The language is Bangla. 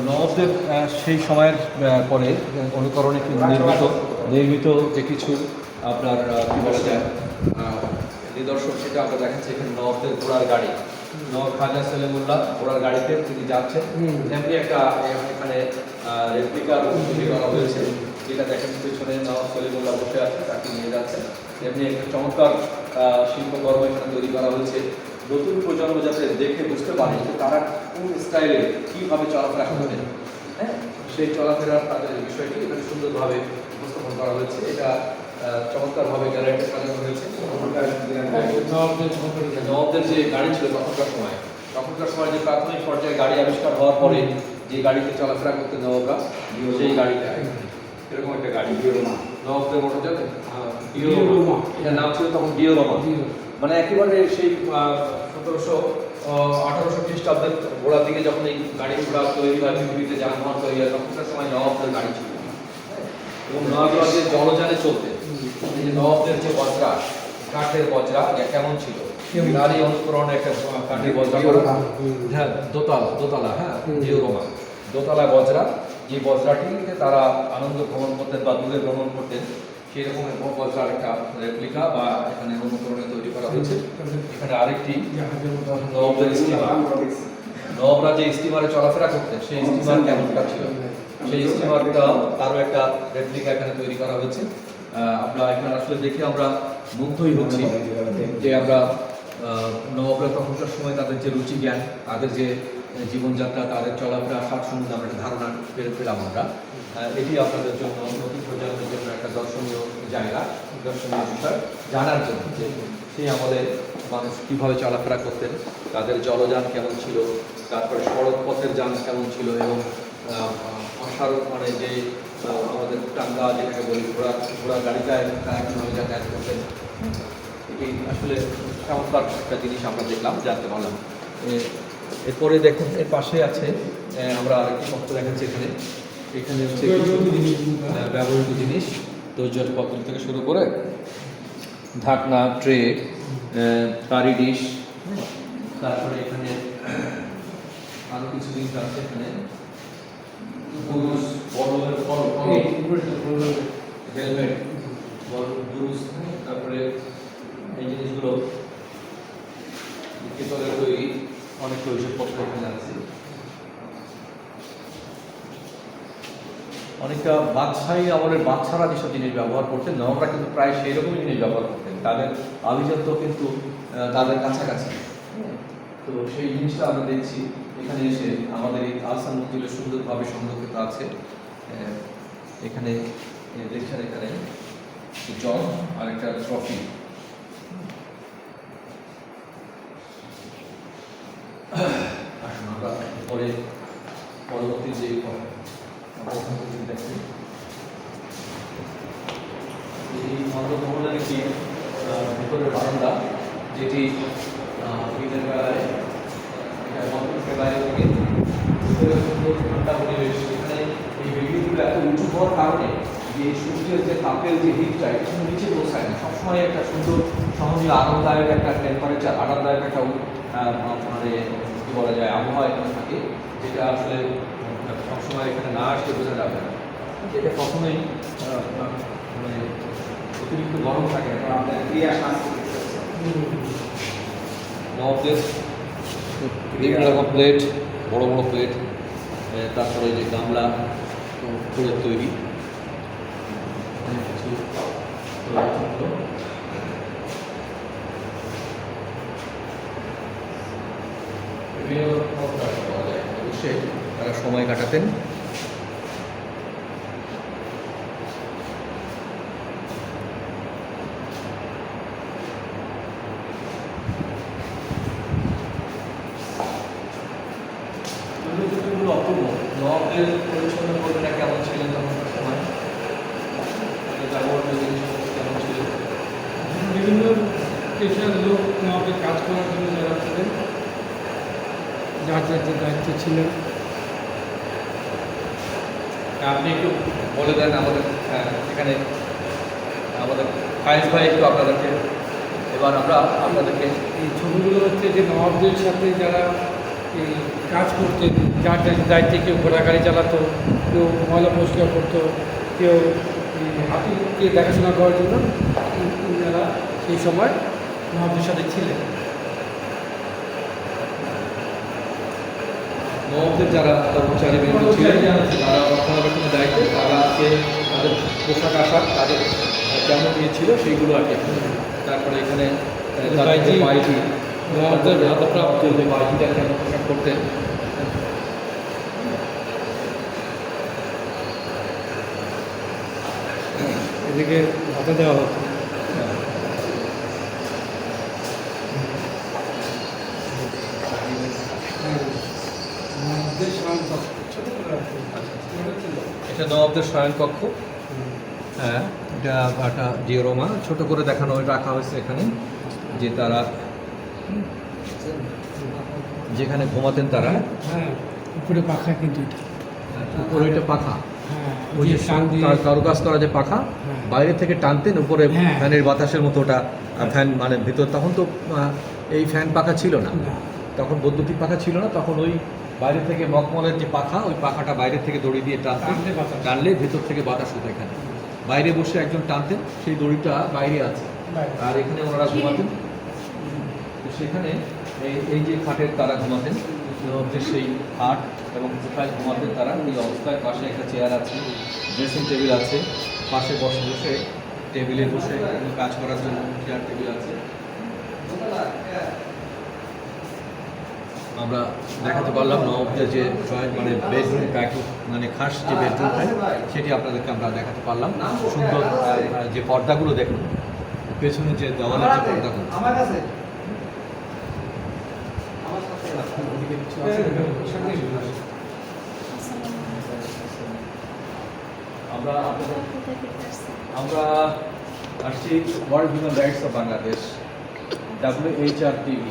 আহ, সেই সময়ের পরে অনুকরণে নির্মিত নির্মিত যে কিছু আপনার কি বলা যায় নিদর্শন সেটা আমরা দেখাচ্ছি এখানে নবাবদের ঘোড়ার গাড়ি। নবাব খাজা সেলিমুল্লাহ ঘোড়ার গাড়িতে তিনি যাচ্ছেন। এমনি একটা এখানে রেপ্লিকা তৈরি করা হয়েছে যেটা দেখেন পিছনে নবাব সলিমুল্লাহ বসে আছে তাকে নিয়ে যাচ্ছেন। এমনি একটা চমৎকার শিল্পকর্ম এখানে তৈরি করা হয়েছে। নতুন প্রজন্ম যাতে দেখে বুঝতে পারে যে তারা কোন স্টাইলে কীভাবে চলাফেরা করবে হ্যাঁ? সেই চলাফেরার তাদের বিষয়টি এখানে সুন্দরভাবে উপস্থাপন করা হয়েছে। এটা চমৎকারভাবে গ্যালারিতে সাজানো হয়েছে। নবাবদের যে গাড়ি ছিল তখনকার সময়। তখনকার সময় যে প্রাথমিক পর্যায়ে গাড়ি আবিষ্কার হওয়ার পরে যে গাড়িতে চলাফেরা করতে নবাবরা সেই গাড়িটা এরকম একটা গাড়ি। নবাবদের মোটর জানেন ডিওরোমা এটার নাম ছিল তখন ডিওরোমা মানে একেবারে সেই সতেরোশো আঠারোশো খ্রিস্টাব্দের গোড়ার দিকে যখন এই গাড়ি ঘোড়া তৈরি হয় পৃথিবীতে যানবাহন তৈরি হয় তখনকার সময় নবাবদের গাড়ি ছিল? এবং নবাবরা যে জলযানে চলতেন। এই যে নবাবদের যে বজরা কাঠের বজরা কেমন ছিল? তারই অনুকরণে একটা কাঠের বজরা হ্যাঁ দোতলা দোতলা হ্যাঁ ডিওরোমা দোতলা বজরা। যে বজরাটিকে তারা আনন্দ ভ্রমণ করতেন বা দূরে ভ্রমণ করতেন সেই একটা রেপ্লিকা বা এখানে অনুকরণে তৈরি করা হয়েছে? এখানে আরেকটি নবাবরা যে স্টিমারে চলাফেরা করতেন, সেই স্টিমার কেমনটা ছিল? সেই স্টিমারটা তারও একটা রেপ্লিকা এখানে তৈরি করা হয়েছে। আমরা এখানে আসলে দেখে আমরা মুগ্ধই হচ্ছি যে আমরা নবাবরা তখনকার সময় তাদের যে রুচি জ্ঞান তাদের যে জীবনযাত্রা তাদের চলাফেরা সব সম্বন্ধে আমরা একটা ধারণা পেয়ে পেলাম আমরা। এটি আপনাদের জন্য নতুন প্রজন্মের জন্য একটা দর্শনীয় জায়গা দর্শনীয় বিষয় জানার জন্য যে সেই আমাদের মানুষ কীভাবে চলাফেরা করতেন তাদের জলযান কেমন ছিল তারপরে সড়ক পথের যান কেমন ছিল এবং আহ, অসারক মানে যে আমাদের টাঙ্গা যেটাকে বলি ঘোড়া ঘোড়া গাড়িটায় তারা কীভাবে যাতায়াত করতেন। এই আসলে চমৎকার একটা জিনিস আমরা দেখলাম জানতে পারলাম। এরপরে দেখুন এর পাশে আছে আমরা আরেকটি পত্র দেখাচ্ছি এখানে। এখানে হচ্ছে ব্যবহৃত জিনিস তৈজসপত্র থেকে শুরু করে ঢাকনা ট্রে কারি ডিশ তারপরে এখানে আরও কিছু জিনিস আছে এখানে। হেলমেট তারপরে এই জিনিসগুলো তৈরি। অনেক ঐষধপত্র এখানে আছে। অনেকটা বাদশাহী আমলের বাচ্চারা যেসব জিনিস ব্যবহার করতেন নবরা কিন্তু প্রায় সেই রকমই জিনিস ব্যবহার করতেন। তাদের আভিজাত্য কিন্তু তাদের কাছাকাছি। তো সেই জিনিসটা আমরা দেখছি। এখানে এসে আমাদের এই আলসান মন্দিরে সুন্দরভাবে সংরক্ষিত আছে। এখানে দেখছেন এখানে, জল আর একটা ট্রফি আসুন আমরা পরে পরবর্তী যে এই ভবনের একটি ভিতরের বারান্দা যেটি সূর্যের যে তাপের যে হিটটা নিচে পৌঁছায় না সবসময় একটা সুন্দর সহনীয় আরামদায়ক একটা টেম্পারেচার আরামদায়ক একটা মানে বলা যায়, আবহাওয়া এখানে থাকে, যেটা আসলে সবসময় এখানে না আসলে বোঝা যাবে না। এটা কখনোই মানে অতিরিক্ত গরম থাকে না আপনার ক্রিয়া বিভিন্ন রকম প্লেট বড় বড় প্লেট তারপরে যে গামলা ফুলের তৈরি। কিছু তৈরি হলো। বিভিন্ন রকম কাজ পাওয়া অবশ্যই তারা সময় কাটাতেন। অপূর্ব। নবাবের পরিচ্ছন্ন কর্মীরা কেমন ছিলেন তখনকার সময়? তাদের কেমন ছিল? বিভিন্ন পেশার লোক কাজ করার জন্য যারা ছিলেন যার যার যে দায়িত্ব ছিলেন। আপনি একটু বলে দেন আমাদের এখানে, আমাদের ফাইজ ভাই একটু আপনাদেরকে, এবার আমরা আপনাদেরকে এই ছবিগুলো হচ্ছে যে নবাবদের সাথে যারা এই কাজ করতেন, যার যার দায়িত্বে কেউ ঘোড়া গাড়ি চালাতো, কেউ ময়লা পরিষ্কার করতো, কেউ হাতিকে দেখাশোনা করার জন্য এনারা সেই সময় নবাবদের সাথে ছিলেন। নবাবদের যারা কর্মচারী বৃন্দ ছিলেন। তারা রক্ষণাবেক্ষণের দায়িত্বে তারা আজকে তাদের পোশাক আশাক তাদের কেমন ইয়ে ছিল সেইগুলো আর কি তারপরে এখানে বাইজি, বাইজি ভাতাপ্রাপ্ত যে বাইজিটা কেমন পোশাক করতেন এদিকে ভাতা দেওয়া হতো হ্যাঁ নবাবদের শান্ত ছোট করে রাখতো ছোট ছিল এটা নবাবদের শয়নকক্ষ হ্যাঁ এটা একটা ডিওরোমা ছোট করে দেখানো রাখা হয়েছে এখানে যে তারা যেখানে ঘুমাতেন তারা। হ্যাঁ উপরে পাখা কিন্তু এটা। উপরে এটা পাখা। হ্যাঁ ওই যে কারুকাজ করা যে পাখা হ্যাঁ। বাইরে থেকে টানতেন উপরে হ্যাঁ। ফ্যানের বাতাসের মতো ওটা ফ্যান মানে ভিতর। তখন তো এই ফ্যান পাখা ছিল না, তখন বৈদ্যুতিক পাখা ছিল না তখন ওই বাইরে থেকে মকমলের যে পাখা ওই পাখাটা বাইরে থেকে দড়ি দিয়ে টানতেন টানলে ভেতর থেকে বাতাস হতো এখানে। বাইরে বসে একজন টানতেন সেই দড়িটা বাইরে আছে। আর এখানে ওনারা ঘুমাতেন। তো সেখানে এই এই যে খাটের তারা ঘুমাতেন হচ্ছে সেই খাট এবং কোথায় ঘুমাতেন তারা। এই অবস্থায় পাশে একটা চেয়ার আছে ড্রেসিং টেবিল আছে। পাশে বসে বসে টেবিলে বসে কাজ করার জন্য চেয়ার টেবিল আছে। আমরা দেখাতে পারলাম নবাবদের যে জয়েন্ট মানে বেডরুম প্যাকেট মানে খাস যে বেডরুমটা সেটি আপনাদেরকে আমরা দেখাতে পারলাম। সুন্দর যে পর্দাগুলো দেখুন, পেছনে যে দেওয়ালের যে পর্দাগুলো। আমরা আমরা আসছি world human rights of Bangladesh W H R TV